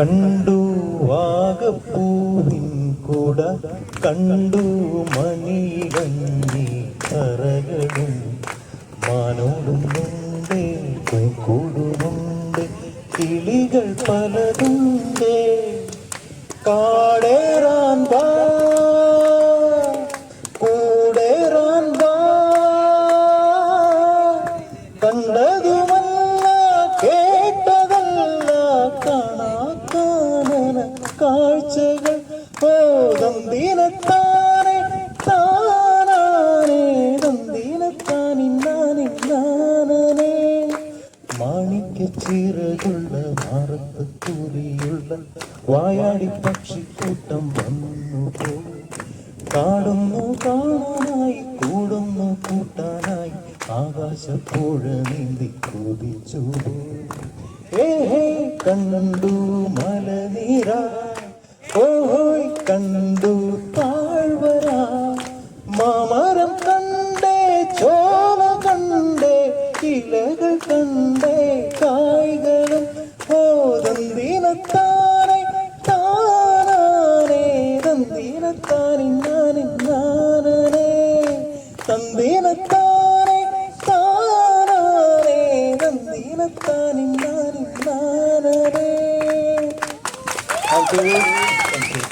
കണ്ടു വാഗപ്പൂവിൻ കൂട കണ്ടു മണികഞ്ഞി കറകളും. മാനോടുന്നുണ്ട് കൂടുന്നുണ്ട് കിളികൾ പലതുണ്ട് കാടേറാൻ വാ കൂടേറാൻ വാ. കണ്ടതുമല്ല കേട്ടതല്ല കാഴ്ചകൾ ഓതന്തിനത്താനെ താനാനേ തന്തിനത്താനിന്നാനിന്നാനേ മാണിക്ക ചിറകുള്ള മാറത്ത് കൂറിയുള്ള വായാടി പക്ഷിക്കൂട്ടം വന്നു പോയി. കാടുന്നു കാണാനായി കൂടുന്നു കൂട്ടാനായി. ആകാശപ്പുഴ നീന്തി കുതിച്ചു കണ്ടു മലനീര. ഓഹോയ് കണ്ടു താഴ്വര മാമരം കണ്ടേ ചോല കണ്ടേ ഇലകൾ കണ്ടേ കായ്കളും ഓതന്തിനത്താനെ താനാനേ തന്തിനത്താനിന്നാനിന്നാനേ തന്തിനത്താനെ താനാനേ തന്തിനത്താനിന്നാനിന്നാനേ Thank you.